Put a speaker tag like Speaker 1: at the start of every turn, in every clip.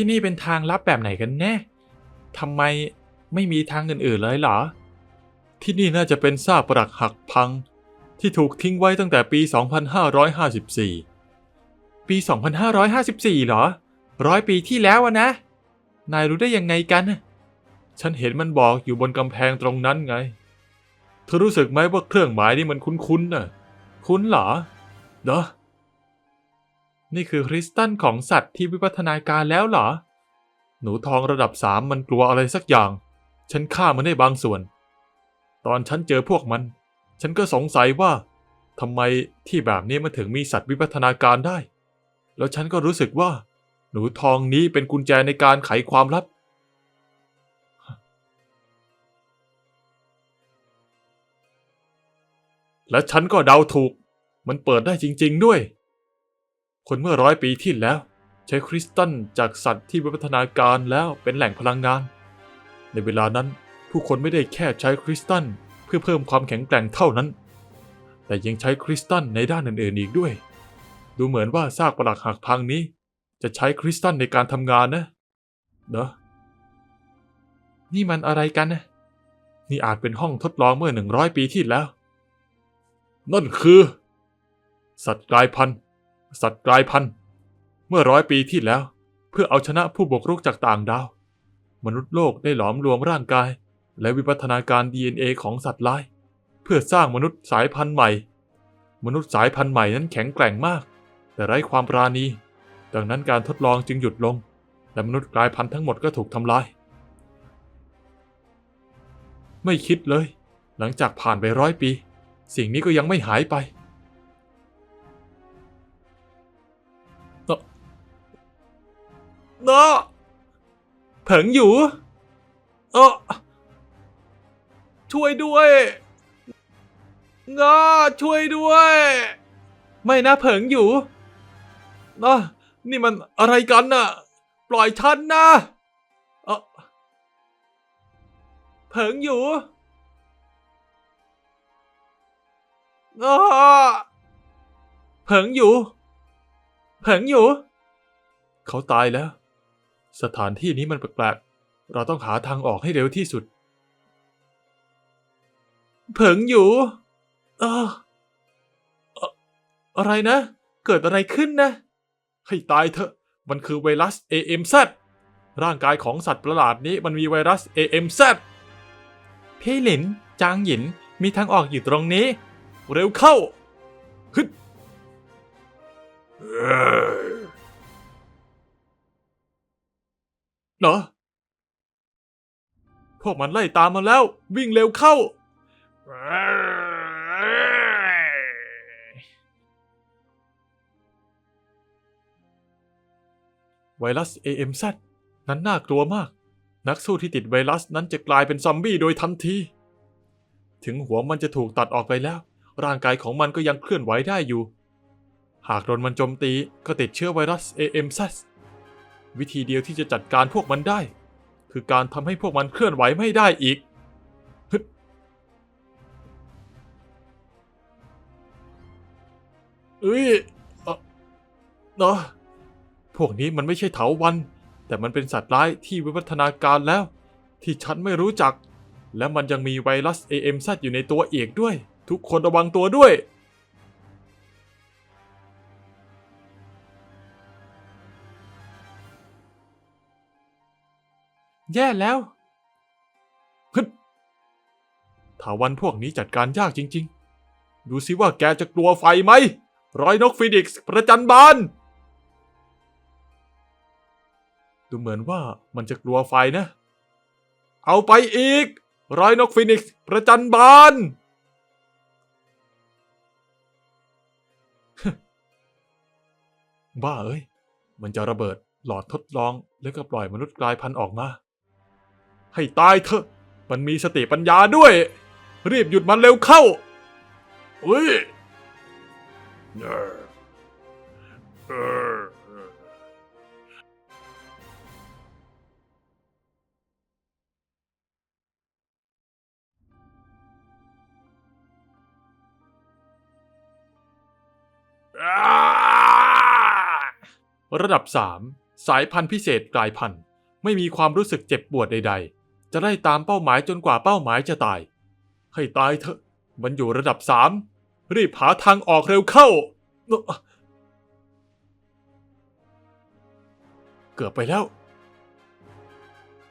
Speaker 1: ที่นี่เป็นทางลับแบบไหนกันแน่ทำไมไม่มีทางอื่นๆเลยเหรอ ที่นี่น่าจะเป็นซากปรักหักพัง ที่ถูกทิ้งไว้ตั้งแต่ปี 2554 ปี 2554 เหรอ ร้อยปีที่แล้วนะ นายรู้ได้ยังไงกัน ฉันเห็นมันบอกอยู่บนกำแพงตรงนั้นไง เธอรู้สึกไหมว่าเครื่องหมายนี่มันคุ้นๆน่ะ คุ้นเหรอเนอ นี่คือคริสตัลของสัตว์ที่วิวัฒนาการแล้วเหรอ หนูทองระดับสามมันกลัวอะไรสักอย่าง ฉันฆ่ามันได้บางส่วน ตอนฉันเจอพวกมัน ฉันก็สงสัยว่าทำไมที่แบบนี้มันถึงมีสัตว์วิวัฒนาการได้ แล้วฉันก็รู้สึกว่า หนูทองนี้เป็นกุญแจในการไขความลับ และฉันก็เดาถูก มันเปิดได้จริง ๆ ด้วย คนเมื่อร้อยปีที่แล้ว ใช้คริสตัลจากสัตว์ที่วิวัฒนาการแล้วเป็นแหล่งพลังงาน ในเวลานั้นผู้คนไม่ได้แค่ใช้คริสตัลเพื่อเพิ่มความแข็งแกร่งเท่านั้น แต่ยังใช้คริสตัลในด้านอื่นๆอีกด้วย ดูเหมือนว่าซากปรักหักพังนี้ จะใช้คริสตัลในการทำงานนะ เนอะนี่มันอะไรกันนะ นี่อาจเป็นห้องทดลองเมื่อหนึ่งร้อยปีที่แล้ว นั่นคือ สัตว์กลายพันธุ์ สัตว์กลายพันธุ์ เมื่อร้อยปีที่แล้ว เพื่อเอาชนะผู้บุกรุกจากต่างดาว มนุษย์โลกได้หลอมรวมร่างกาย และวิวัฒนาการ DNA ของสัตว์ร้าย เพื่อสร้างมนุษย์สายพันธุ์ใหม่ มนุษย์สายพันธุ์ใหม่นั้นแข็งแกร่งมาก แต่ไร้ความปราณี ดังนั้นการทดลองจึงหยุดลง และมนุษย์กลายพันธุ์ทั้งหมดก็ถูกทำลาย ไม่คิดเลย หลังจากผ่านไปร้อยปี สิ่งนี้ก็ยังไม่หายไป เนาะเผิงอยู่ เออช่วยด้วยงาช่วยด้วย ไม่นะเผิงอยู่เนะนี่มันอะไรกันน่ะ ปล่อยฉันนะเออเผิงอยู่งาเผิงอยู่ เผิงอยู่ เขาตายแล้ว สถานที่นี้มันแปลกๆ เราต้องหาทางออกให้เร็วที่สุด เผิงอยู่เออเอ่ออะไรนะ เกิดอะไรขึ้นนะ ให้ตายเถอะ มันคือไวรัส AMZ ร่างกายของสัตว์ประหลาดนี้มันมีไวรัส AMZ พี่หลิน จางหยิน มีทางออกอยู่ตรงนี้ เร็วเข้า ฮึด เหรอ พวกมันไล่ตามมาแล้ว วิ่งเร็วเข้า ไวรัส AMZ นั้นน่ากลัวมาก นักสู้ที่ติดไวรัสนั้นจะกลายเป็นซอมบี้โดยทันที ถึงหัวมันจะถูกตัดออกไปแล้ว ร่างกายของมันก็ยังเคลื่อนไหวได้อยู่ หากโดนมันโจมตีก็ติดเชื้อไวรัส AMZ วิธีเดียวที่จะจัดการพวกมันได้ คือการทำให้พวกมันเคลื่อนไหวไม่ได้อีก เอ้ยเอ่อเนาะพวกนี้มันไม่ใช่เถาวัน แต่มันเป็นสัตว์ร้ายที่วิวัฒนาการแล้ว ที่ฉันไม่รู้จัก และมันยังมีไวรัส AMZ อยู่ในตัวเอกด้วย ทุกคนระวังตัวด้วย แย่แล้วฮึดถาวันพวกนี้จัดการยากจริง ๆ ดูสิว่าแกจะกลัวไฟไหมรอยนกฟีนิกซ์ประจันบาน ดูเหมือนว่ามันจะกลัวไฟนะ เอาไปอีกรอยนกฟีนิกซ์ประจันบาน บ้าเอ้ย มันจะระเบิดหลอดทดลองแล้วก็ปล่อยมนุษย์กลายพันธุ์ออกมา ให้ตายเถอะ มันมีสติปัญญาด้วย รีบหยุดมันเร็วเข้าอุ้ยระดับ 3 สายพันธุ์พิเศษกลายพันธุ์ ไม่มีความรู้สึกเจ็บปวดใด ๆ จะได้ตามเป้าหมายจนกว่าเป้าหมายจะตาย ให้ตายเถอะ มันอยู่ระดับสาม รีบหาทางออกเร็วเข้า เกือบไปแล้ว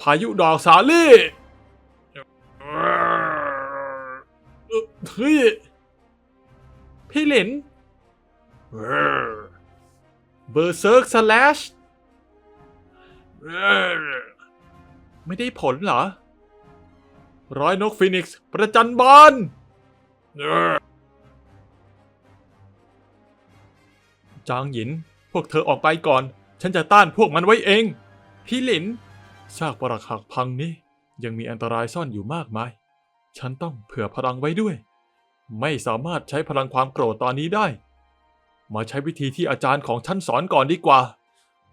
Speaker 1: พายุดอกสาลี่เฮ้ยพี่หลิน เบอร์เซิร์กสแลช ไม่ได้ผลเหรอ ร้อยนกฟินิกซ์ประจันบานจางหยิน พวกเธอออกไปก่อน ฉันจะต้านพวกมันไว้เอง พี่หลิน ซากปรักหักพังนี้ ยังมีอันตรายซ่อนอยู่มากมาย ฉันต้องเผื่อพลังไว้ด้วย ไม่สามารถใช้พลังความโกรธตอนนี้ได้ มาใช้วิธีที่อาจารย์ของฉันสอนก่อนดีกว่า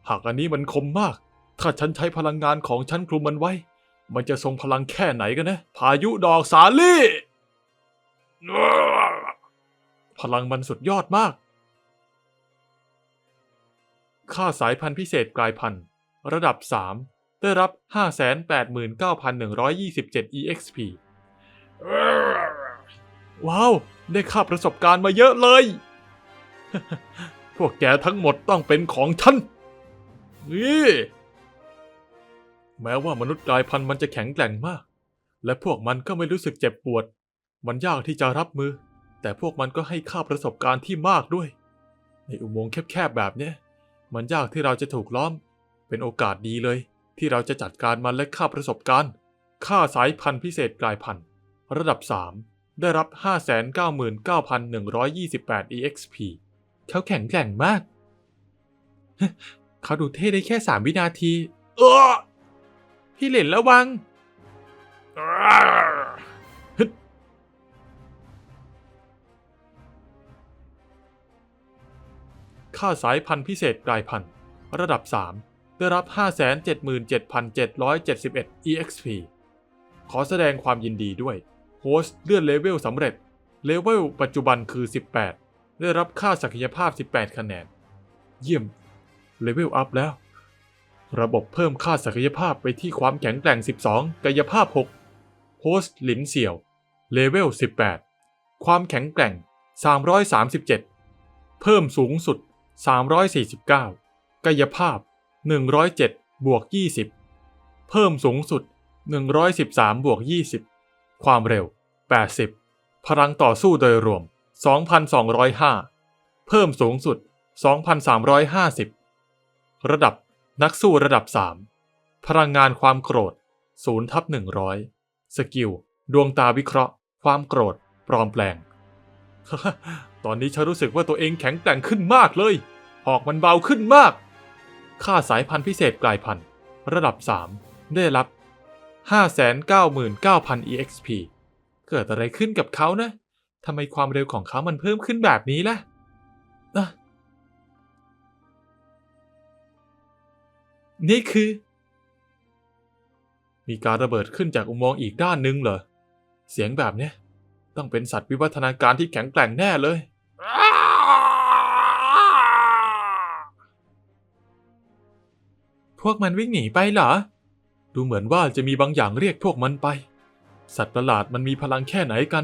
Speaker 1: หากอันนี้มันคมมาก ถ้าฉันใช้พลังงานของฉันคลุมมันไว้ มันจะทรงพลังแค่ไหนกันนะ พายุดอกสาลี่ พลังมันสุดยอดมากค่าสายพันธุ์พิเศษกลายพันธุ์ ระดับ 3 ได้รับ 589,127 EXP ว้าว ได้ค่าประสบการณ์มาเยอะเลย พวกแกทั้งหมดต้องเป็นของฉันนี่ แม้ว่ามนุษย์กลายพันธุ์มันจะแข็งแกร่งมาก และพวกมันก็ไม่รู้สึกเจ็บปวด มันยากที่จะรับมือ แต่พวกมันก็ให้ค่าประสบการณ์ที่มากด้วย ในอุโมงค์แคบๆแบบเนี้ยมันยากที่เราจะถูกล้อม เป็นโอกาสดีเลย ที่เราจะจัดการมันและค่าประสบการณ์ค่าสายพันธุ์พิเศษกลายพันธุ์ระดับ 3 ได้รับ 599,128 EXP เขาแข็งแกร่งมาก เขาดูเท่ได้แค่ 3 วินาที เออ พี่เหลนระวัง ค่าสายพันธุ์พิเศษกลายพันธุ์ ระดับ 3 ได้รับ 577,771 EXP ขอแสดงความยินดีด้วย โฮสต์เลื่อนเลเวลสำเร็จ เลเวลปัจจุบันคือ 18 ได้รับค่าศักยภาพ 18 คะแนน เยี่ยม เลเวลอัพแล้ว ระบบเพิ่มค่าศักยภาพไปที่ความแข็งแกร่ง 12 กายภาพ 6 โฮสต์หลินเสี่ยว เลเวล 18 ความแข็งแกร่ง 337 เพิ่มสูงสุด 349 กายภาพ 107 บวก 20 เพิ่มสูงสุด 113 บวก 20 ความเร็ว 80 พลังต่อสู้โดยรวม 2,205 เพิ่มสูงสุด 2,350 ระดับ นักสู้ระดับ 3 พลังงานความโกรธ0ทับ100 สกิล ดวงตาวิเคราะห์ ความโกรธ ปลอมแปลง ตอนนี้ฉันรู้สึกว่าตัวเองแข็งแกร่งขึ้นมากเลย หอกมันเบาขึ้นมาก ค่าสายพันธุ์พิเศษกลายพันธุ์ ระดับ 3 ได้รับ 599,000 EXP เกิดอะไรขึ้นกับเขานะ ทำไมความเร็วของเขามันเพิ่มขึ้นแบบนี้ล่ะ นี่คือ มีการระเบิดขึ้นจากอุโมงค์อีกด้านหนึ่งเหรอ เสียงแบบเนี้ยต้องเป็นสัตว์วิวัฒนาการที่แข็งแกร่งแน่เลย พวกมันวิ่งหนีไปเหรอ ดูเหมือนว่าจะมีบางอย่างเรียกพวกมันไป สัตว์ประหลาดมันมีพลังแค่ไหนกัน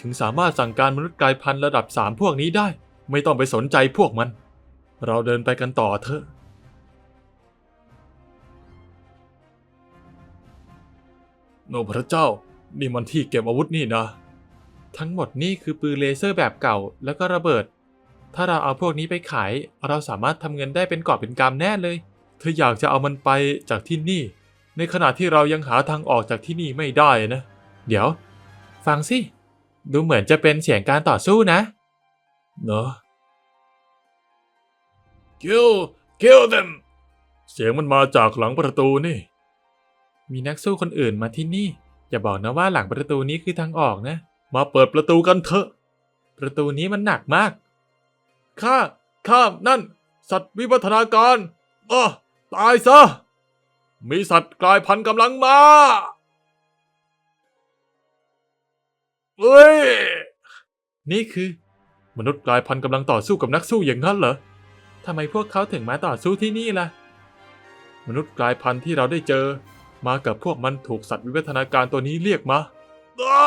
Speaker 1: ถึงสามารถสั่งการมนุษย์กลายพันธุ์ระดับสามพวกนี้ได้ ไม่ต้องไปสนใจพวกมัน เราเดินไปกันต่อเถอะ โนพระเจ้า นี่มันที่เก็บอาวุธนี่นะ ทั้งหมดนี่คือปืนเลเซอร์แบบเก่าแล้วก็ระเบิด ถ้าเราเอาพวกนี้ไปขาย เราสามารถทำเงินได้เป็นกอบเป็นกำแน่เลย เธออยากจะเอามันไปจากที่นี่ ในขณะที่เรายังหาทางออกจากที่นี่ไม่ได้นะ เดี๋ยว ฟังสิ ดูเหมือนจะเป็นเสียงการต่อสู้นะ เนอะ kill kill them เสียงมันมาจากหลังประตูนี่ มีนักสู้คนอื่นมาที่นี่ อย่าบอกนะว่าหลังประตูนี้คือทางออกนะ มาเปิดประตูกันเถอะ ประตูนี้มันหนักมาก ข้า ข้า นั่น สัตว์วิวัฒนาการอ้อตายซะ มีสัตว์กลายพันธุ์กำลังมาเฮ้ย นี่คือ มนุษย์กลายพันธุ์กำลังต่อสู้กับนักสู้อย่างนั้นเหรอทำไมพวกเขาถึงมาต่อสู้ที่นี่ล่ะ มนุษย์กลายพันธุ์ที่เราได้เจอ มากับพวกมันถูกสัตว์วิวัฒนาการตัวนี้เรียกมาอ้า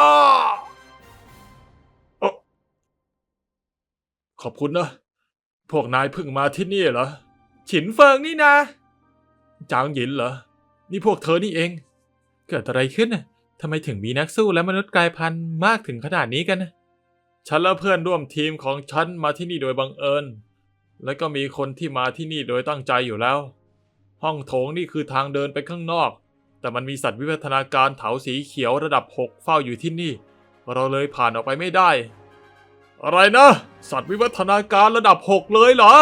Speaker 1: เอ้าขอบคุณนะ พวกนายเพิ่งมาที่นี่เหรอ ฉินเฟิงนี่นะ จางหยินเหรอ นี่พวกเธอนี่เอง เกิดอะไรขึ้นน่ะทำไมถึงมีนักสู้และมนุษย์กลายพันธุ์มากถึงขนาดนี้กันนะฉันและเพื่อนร่วมทีมของฉันมาที่นี่โดยบังเอิญ และก็มีคนที่มาที่นี่โดยตั้งใจอยู่แล้ว ห้องโถงนี่คือทางเดินไปข้างนอก แต่มันมีสัตว์วิวัฒนาการเถาสีเขียวระดับ 6 เฝ้าอยู่ที่นี่ เราเลยผ่านออกไปไม่ได้ อะไรนะ สัตว์วิวัฒนาการระดับ 6 เลยเหรอ